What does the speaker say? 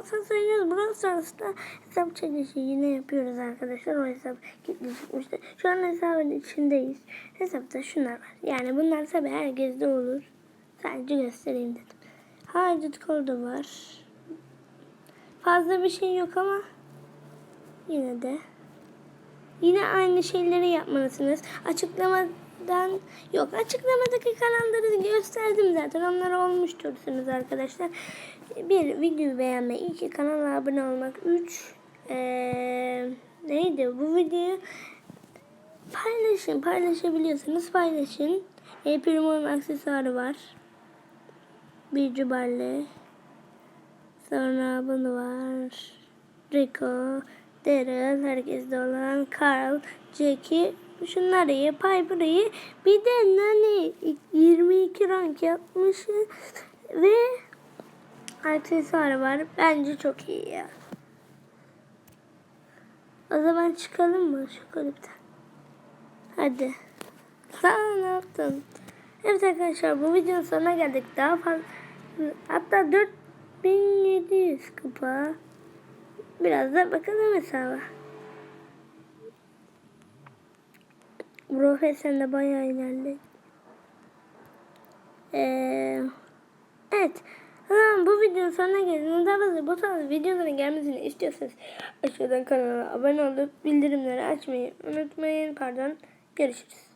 Oynuyoruz. Brawl Stars'ta hesap çekişi yine yapıyoruz arkadaşlar. O hesap kilitli çıkmıştı. Şu an hesabın içindeyiz. Hesapta şunlar var. Yani bunlar tabi herkeste olur. Sadece göstereyim dedim. Haydut kodu var. Fazla bir şey yok ama yine de Yine aynı şeyleri yapmalısınız. Açıklamadan yok. Açıklamadaki kanalları gösterdim zaten. Onlar olmuştursunuz arkadaşlar. Bir videoyu beğenmek, iki kanala abone olmak, üç ee, neydi bu videoyu paylaşın. Paylaşabiliyorsanız paylaşın. E, Primo'nun aksesuarı var. Bir cübarle. Sonra bunu var. Rico, Daryl, herkeste olan Carl, Jackie, şunlar iyi, Piper iyi. Bir de Nani 22 rank yapmış ve aksesuarı var. Bence çok iyi ya. O zaman çıkalım mı şu kulüpten? Hadi. Sen ne yaptın? Evet arkadaşlar bu videonun sonuna geldik. Daha fazla hatta 4700 kupa. Biraz da bakalım hesaba. Rohe sen de bayağı ilerledin. Ee, evet. Tamam bu videonun sonuna geldik. Daha fazla bu tarz videoların gelmesini istiyorsanız aşağıdan kanala abone olup bildirimleri açmayı unutmayın. Pardon. Görüşürüz.